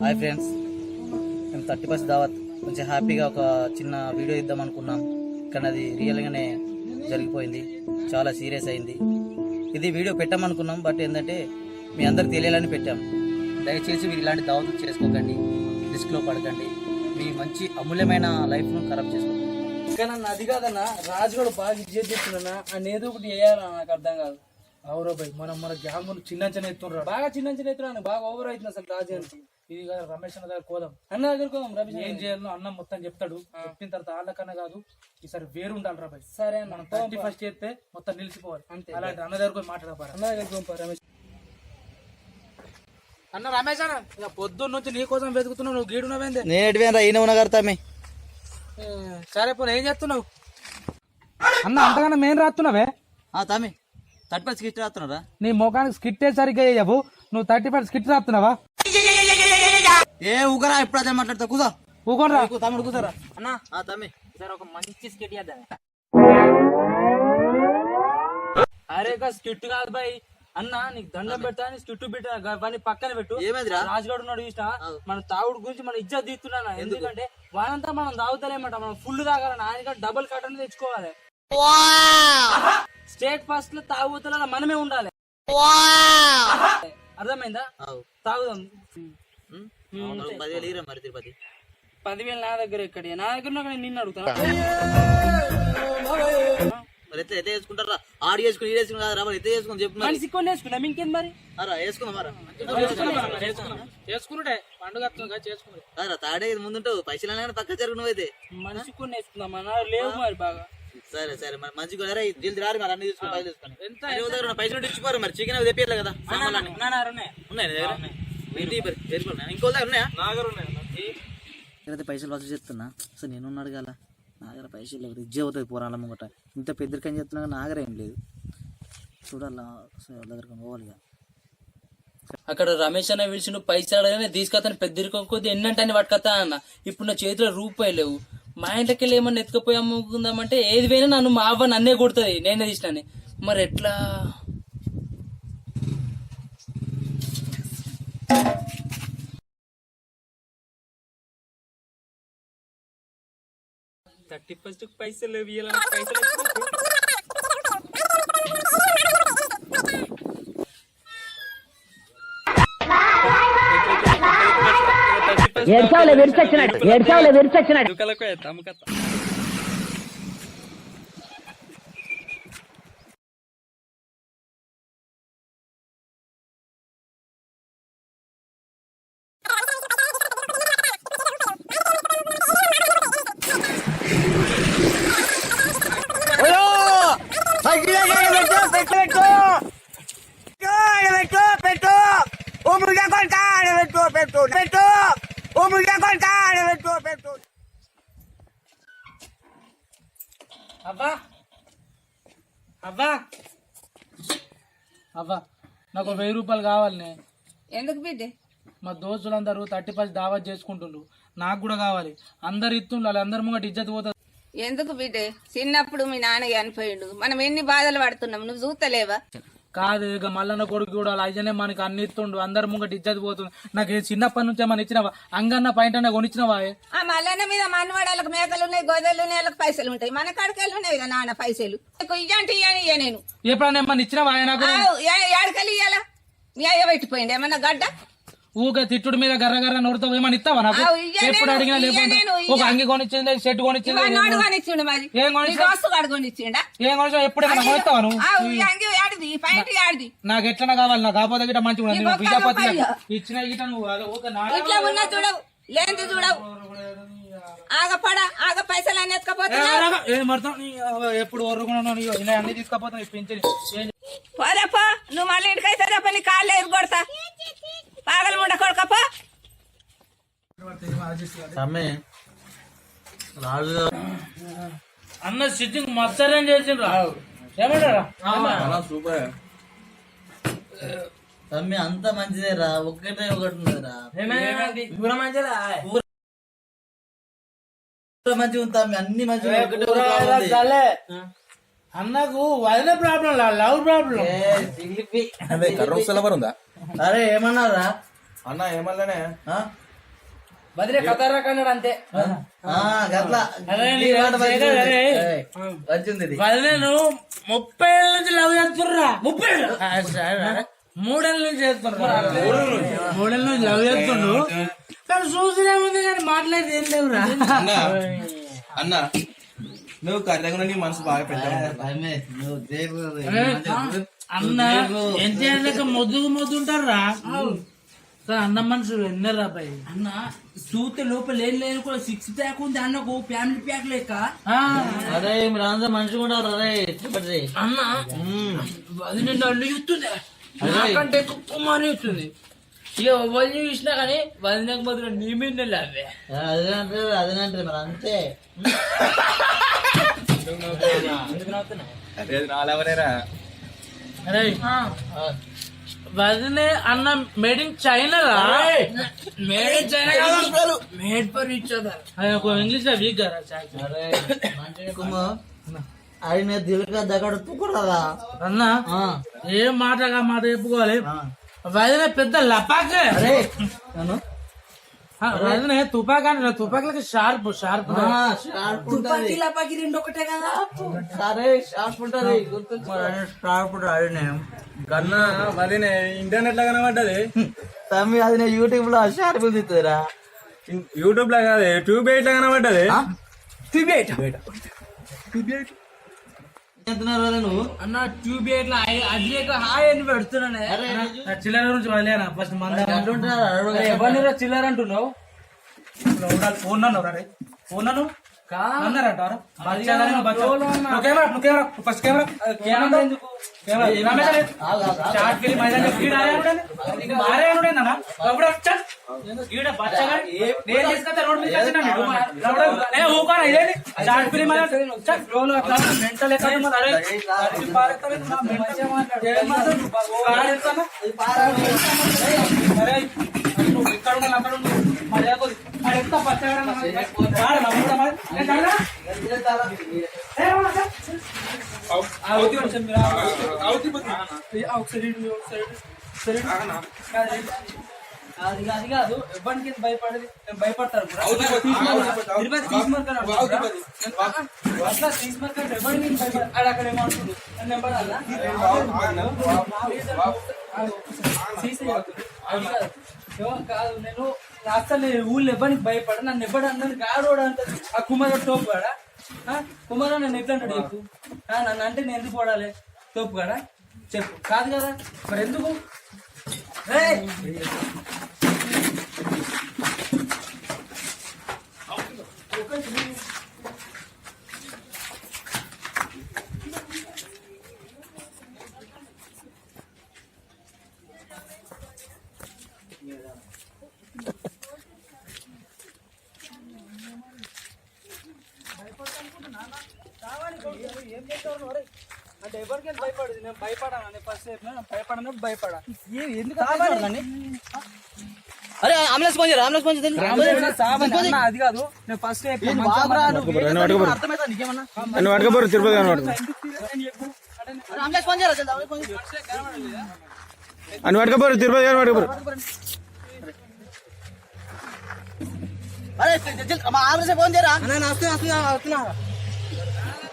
Hi friends మేము thirty first దావత్. కొంచెం హ్యాపీగా ఒక చిన్న వీడియో ఇద్దాం అనుకున్నాం. కానీ అది రియల్గానే జరిగిపోయింది. చాలా సీరియస్ అయింది. ఇది వీడియో పెట్టామనుకున్నాం బట్ ఏంటంటే మీ అందరికి తెలియాలని పెట్టాం. దయచేసి మీరు ఇలాంటి దావతులు చేసుకోకండి. రిస్క్లో పడకండి. మీ మంచి అమూల్యమైన లైఫ్ను ఖరాబ్ చేసుకోండి కానీ అది కాదన్న రాజు కూడా బాగా ఇజ్జత్ చేస్తున్నా అని ఏదో ఒకటి వేయాలన్నా నాకు అర్థం కాదు. అవురో భయ్ మనం మన గ్యాంగ్ చిన్నంచన ఎత్తుండ్రా బాగా చిన్నంచన ఎత్తున్నా బాగా ఓవర్ అవుతుంది అసలు రాజు అని. ఇది కాదు రమేష్ అన్న దగ్గర కోదాం అన్న దగ్గర కోదాం రమేష్ ఏం చేయాలో అన్న మొత్తం చెప్తాడు. చెప్పిన తర్వాత వాళ్ళకన్నా కాదు ఈసారి వేరు ఉండాలి రా భయ్ సరే మనం థర్టీ ఫస్ట్ చేస్తే మొత్తం నిలిచిపోవాలి. అంతే. అలాంటి అన్న దగ్గర పోయి మాట్లాడపారు అన్న దగ్గర రమేష్. అన్న రమేష్ అన్న ఇక పొద్దున్న నుంచి నీ కోసం వెతుకుతున్నావు నువ్వు గీడునవేందే నేను ఎటువేనా ఈయన ఉన్న కడతామే సరే పోనీ ఏం చేస్తున్నావు? అన్న అంతకన్నా మెయిన్ రాస్తున్నావే తమ్మి థర్టీ ఫస్ట్ గిఫ్ట్ రాస్తున్నారా? నీ ముఖానికి స్కిట్ సరిగ్గా వేయవు. నువ్వు థర్టీ ఫైవ్ స్కిట్ రాస్తున్నావా? ఏ ఊకరా ఇప్పుడు అదే మాట్లాడతా కూదా ఊకోనరా తమ్ముడు కూతారా అన్న. ఆ తమ్మి. సార్ ఒక మంచి స్కిట్ చేద్దాం. అరే స్కిట్ కాదు బాయ్. అన్న నీకు దండం పెడతా స్కిట్ పెట్టా. వాడిని పక్కన పెట్టు. ఏమైందిరా? రాజుగాడు ఉన్నాడు చూసిన? మన తాగుడు గురించి మన ఇజ్జత్ తీస్తున్నాను? ఎందుకంటే వానంతా మనం తాగుతలేమట. మనం ఫుల్ తాగాలని ఆయన డబుల్ కట్టని తెచ్చుకోవాలి. స్టేట్ ఫస్ట్లో తాగుతున్నా మనమే ఉండాలి. అర్థమైందా. తాగుదాం. పదివేలు మరి తిరుపతి? పదివేలు నా దగ్గర ఎక్కడి? నా దగ్గర నిన్ను అడుగుతాను? మరి ఎట్లా ఎట్లా వేసుకుంటారా ఆడి వేసుకుని ఈ వేసుకుని కాదురా మరి ఎట్లా వేసుకుని చెప్పు మరి. మనిషి కొన్ని వేసుకున్నాం ఇంకేం మరి? అరా వేసుకుందాం మరా చేసుకున్నాడే పండుగ తాడే ముందుంటావు పైసలు పక్క జరుగు నువ్వైతే మనిషి కొన్ని వేసుకుందాం లేవు మరి బాగా. సరే సరే. మరి మంచి కొనరా జల్ది రారు మరి అన్ని తీసుకుని పైసలు తీసుకొని ఇచ్చిపోరు మరి. చికెన్ అవి తెప్పియాలి కదా సామాన్లన్నీ. ఉన్నాయి? నీ దగ్గర. ఏంటి మరి తెచ్చుకోండి. ఇంకో దగ్గర ఉన్నాయా? నేనైతే పైసలు వసూలు చేస్తున్నా. అసలు నేను ఉన్నాడు కదా నా దగ్గర పైసలు లేవు. ఇజ్జే అవుతుంది పోరాళ్ళ ముంగట. ఇంత పెద్దరికని చెప్తున్నా నా దగ్గర ఏం లేదు. చూడాలా అసలు వాళ్ళ దగ్గర పోవాలి. అక్కడ రమేష్ అన్న పిలిచిండు పైసలు అడగానే తీసుకొస్తాను పెద్ద ఇరుకొద్ది ఎన్నంటే పట్టుకొస్తా అన్న. ఇప్పుడు నా చేతిలో రూపాయి లేవు. మా ఇంట్లోకి వెళ్ళి ఏమన్నా ఎత్తుకపోయి అమ్ముకుందామంటే ఏది పోయినా నన్ను మా అవ్వ నన్నే కొడుతుంది నేనే తీసినాను. మరి ఎట్లా? థర్టీ ఫస్ట్ పైసలు పైసలు ಎರಡ್ ಸಾವಿರ ವಿರ್ಸಕ್ಷನ್ ಅಡಿ ಎರಡ್ ಸಾವಿರ ವಿರ್ಸಕ್ಷನ್ ಅಡಿ Perfecto, perfecto. అవ్వా? అవ్వా? అవ్వా నాకు ఒక వెయ్యి రూపాయలు కావాలి ఎందుకు బిడ్డ? మా దోస్తులందరూ థర్టీ ఫస్ట్ దావత్ చేసుకుంటుండ్రు. నాకు కూడా కావాలి. అందరు ఇస్తుండ్రు వాళ్ళు అందరి ముంగట ఇజ్జత్ పోతుంది. ఎందుకు బిడ్డ? చిన్నప్పుడు మీ నాన్న చనిపోయిండు మనం ఎన్ని బాధలు పడుతున్నాం? నువ్వు చూస్తలేవా? కాదు ఇక మల్లన్న కొడుకు కూడా అయ్యనే మనకి అన్ని ఇస్తుండు. అందరి ముంగట ఇజ్జత్ పోతుంది. నాకు ఏ చిన్నప్పటి నుంచే మన ఇచ్చినవా? అంగన్న పైన అన్న కొనిచ్చినవా ఆ మల్లన్న మీద మనవాడలకు మేకలు ఉన్నాయి గొదలు ఉన్నాయి వాళ్ళకి పైసలు ఉంటాయి. మన కడకలు ఉన్నాయి కదా నాన్న పైసలు? ఇయ్యంటే ఇయ్య నేను. ఎప్పుడన్నా ఏమన్నా ఇచ్చినవా నాకు? ఏడకలు ఇయ్యాలా? నీ అయ్య పెట్టిపోయింది ఏమన్నా గడ్డ? ఊకే తిట్టుడు మీద గర్ర గర్ర నోడుతావు ఏమన్నా ఇస్తావా నాకు? ఎప్పుడు అడిగినా లేకుండా ఒక. అంగి కొనిచ్చింది షర్ట్ కొనిచ్చింది ఏం కొనిచ్చిండా? ఏం కొనిచ్చా ఎప్పుడు కొనిస్తావా నువ్వు? నాకు ఎట్లనా కావాలి నాకు కాకపోతే గిట్ట మంచిగా విజయపతి. ఇచ్చిన గిట్ట నువ్వు ఉన్నా చూడవు లేని చూడవు. ఆగపడ ఆగ పైసలు అని ఎత్తుకపోతున్నా. ఏ మడతాం నీ, ఆ, ఎప్పుడు ఒర్రుకున్నాను అన్ని నువ్వు మళ్ళీ తమ్మి రాజు అన్న సిట్టింగ్ మత్సరం చేసిండ్రు. ఏమంటారా? తమ్మి అంత మంచిదేరా. ఒకటే ఒకటి ఉన్నదిరా. ఊర మంచిగా ఉంది తమ్మి అన్ని మంచిగా. అన్నకు వదిలే ప్రాబ్లం లవ్ ప్రాబ్లం. అదే ఉందా అరే ఏమన్నారా అన్న ఏమల్లనే ఆ? బదిలే ఖతర్నాక్ అన్నాడు అంతే. ముప్పై ఏళ్ళ నుంచి లవ్ చేస్తుర్రా? ముప్పై మూడేళ్ళ నుంచి చేస్తున్నా మూడేళ్ళ నుంచి. లవ్ చేస్తుండు. కానీ చూసినే ఉంది కానీ మాట్లాడేది ఏం లేవురా? అన్న అన్న నువ్వు కర్రగా నీ మనసు బాగా పెట్టావు భయమే, నువ్వు దేవు, అన్న లెక్క మొద్దుకు మొద్దు ఉంటారా కానీ అన్న మనుషులు ఎన్నరా పై అన్న చూస్తే లోపల ఏం లేదు కూడా సిక్స్ ప్యాక్ ఉంది అన్నకు ఫ్యామిలీ ప్యాక్ లెక్క. అరే మీరు అందరూ మంచిగా ఉంటారు అరే చెప్పండి అన్న అది నిన్ను అల్లు చూస్తుంది. నాకంటే ఎక్కువ కుమారి చూస్తుంది. ఇక వదిలి చూసినా కానీ వదినకు మాత్రం నీ మీద అవే అదేనంటే అదేనంటే మరి అంతే. అదే నాలెవరేరా అరే వదిలే అన్న మేడ్ ఇన్ చైనా రా. Made China made for each other. ఇంగ్లీష్లో వీక్ కదా కుమ్ము. అది నేను దిల్గా దగ్గర తుక్కురాదా అన్న ఏం మాటగా మాట చెప్పుకోవాలి. వదిలే పెద్ద లపాక్. వదిలే తుపాక్ అంటే తుపాకులకి షార్ప్ షార్ప్ షార్ప్ ఉంటుంది. లపాకి రెండు ఒకటే కదా. సరే షార్ప్ ఉంటుంది షార్ప్ ఉంటుంది కన్నా మరి ఇంటర్నెట్లో కనబడ్డది తమ్మి అది నేను యూట్యూబ్లో షార్ప్ తీస్తుందిరా యూట్యూబ్లో కాదు ట్యూబ్ ఎయిట్లో కనబడ్డది ఎంతున్నారు నువ్వు అన్న ట్యూబ్ ఎట్లా అది లేక హాయ్ అని పెడుతున్నానే. చిల్లర గురించి వదిలేనా? ఫస్ట్ ఎట్లుంటున్నారు ఎవరిని చిల్లర అంటున్నావు? ఫోన్ నన్ను రే. ఫోన్ నన్ను ఫస్ట్ కెమెరా. నేను తీసుకొస్తా రోడ్ మీద ఇదేంటి ఫిలిం మెంటల్ ఎక్కడ ఇక్కడ అక్కడ ఎంత బచ్చగా వాడు నమ్ముతా మరి నేను చల్లనా? ఏ రామా, చల్. అవుతి కొంచెం మీరు అవుతి ఒకసారి ఇటు, ఒకసారి ఇటు, ఒకసారి ఇటు. కాదు, అది అది కాదు ఎవరికి భయపడేది నేను భయపడతాను కూడా. తిరుపతి తీసుమరకాడు అంటున్నాడు. అట్లా తీసుమరకాడు ఎవరికి నేను భయపడ- ఆడు అక్కడ ఏమో అంటుండు. నన్ను నెంబడాలా? సీసీ అవుతుంది. అది కాదు. ఏమో కాదు నేను అసలు ఊళ్ళో ఎవరికి భయపడ నన్ను ఎవడు అన్నది గాడోడు అంటది ఆ కుమారుడు తోపు కాడా కుమారా నన్ను ఎట్లా అంటాడు చెప్పు. ఆ, నన్ను అంటే నేను ఎందుకు పోడాలి? తోపు కదా? చెప్పు. కాదు కదా? మరి ఎందుకు? అంటే ఎవరికి భయపడదు నేను భయపడాను ఫస్ట్ భయపడను భయపడా ఎందుకు అరే అంబులెన్స్ ఫోన్ చేయరా అంబులెన్స్ ఫోన్ చేయండి అది కాదు నేను ఫస్ట్ తిరుపతి కనబడు అరే, అంబులెన్స్ ఫోన్ చేయరా జల్ది, అంబులెన్స్ ఫోన్ చేయరా. అని పట్టుకపోరు తిరుపతి కనబడుకోరు అరే జల్ది, మా ఫోన్ చేయరా? వస్తున్నా వస్తున్నా.